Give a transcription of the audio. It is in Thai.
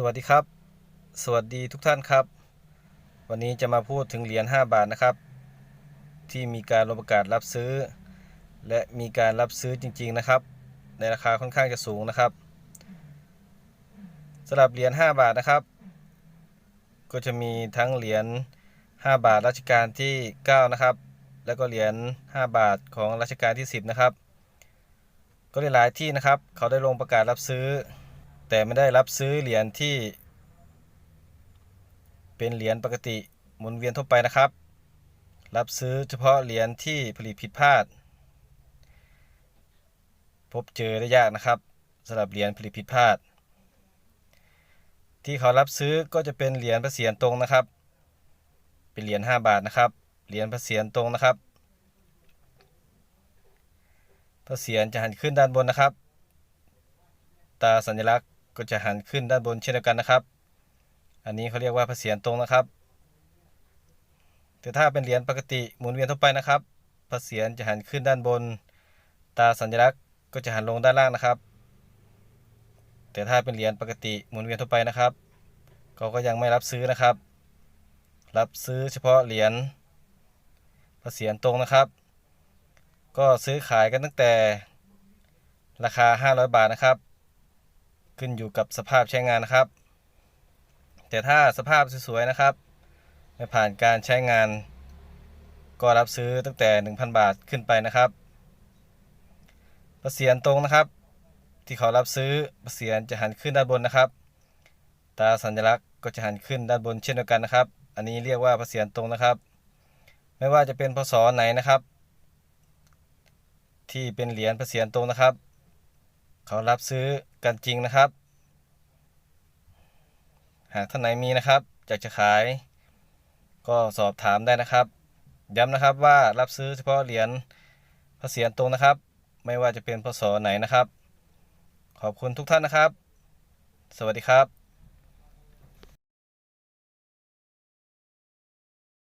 สวัสดีครับ สวัสดีทุกท่านครับ วันนี้จะมาพูดถึงเหรียญ5บาทนะครับ ที่มีการลงประกาศรับซื้อ และมีการรับซื้อจริงๆนะครับ ในราคาค่อนข้างจะสูงนะครับสำหรับเหรียญ5บาทนะครับ ก็จะมีทั้งเหรียญ5บาทรัชกาลที่9นะครับ แล้วก็เหรียญ5บาทของรัชกาลที่ 10นะครับ ก็หลายๆที่นะครับ เขาได้ลงประกาศรับซื้อ แต่ไม่ได้รับซื้อเหรียญที่ เป็นเหรียญปกติหมุนเวียนทั่วไปนะครับ รับซื้อเฉพาะเหรียญที่ผลิตผิดพลาด พบเจอได้ยากนะครับสำหรับเหรียญผลิตผิดพลาด ที่เขารับซื้อก็จะเป็นเหรียญพระเศียรตรงนะครับ เป็นเหรียญ5บาทนะครับเหรียญพระเศียรตรงนะครับพระเศียรจะหันขึ้นด้านบนนะครับ ตาสัญลักษณ์ ก็จะหันขึ้นด้านบนเช่นเดียวกันนะครับ อันนี้เขาเรียกว่าพระเศียรตรงนะครับ แต่ถ้าเป็นเหรียญปกติหมุนเวียนทั่วไปนะครับพระเศียรจะหันขึ้นด้านบน ตาสัญลักษณ์ก็จะหันลงด้านล่างนะครับ แต่ถ้าเป็นเหรียญปกติหมุนเวียนทั่วไปนะครับเขาก็ยังไม่รับซื้อนะครับ รับซื้อเฉพาะเหรียญพระเศียรตรงนะครับ ก็ซื้อขายกันตั้งแต่ราคา 500 บาทนะครับ ขึ้นอยู่กับสภาพใช้งานนะครับ แต่ถ้าสภาพสวยๆนะครับ ไม่ผ่านการใช้งาน ก็รับซื้อตั้งแต่ 1,000 บาทขึ้นไปนะครับประเสียนตรงนะครับ ที่เขารับซื้อประเสียนจะหันขึ้นด้านบนนะครับ ตาสัญลักษณ์ก็จะหันขึ้นด้านบนเช่นเดียวกันนะครับ อันนี้เรียกว่าประเสียนตรงนะครับ ไม่ว่าจะเป็นพศไหนนะครับ ที่เป็นเหรียญประเสียนตรงนะครับ เขารับซื้อกันจริงนะครับ หากท่านไหนมีนะครับอยากจะขาย ก็สอบถามได้นะครับ ย้ำนะครับว่ารับซื้อเฉพาะเหรียญพระเศียรตรงนะครับ ไม่ว่าจะเป็นพศไหนนะครับ ขอบคุณทุกท่านนะครับ สวัสดีครับ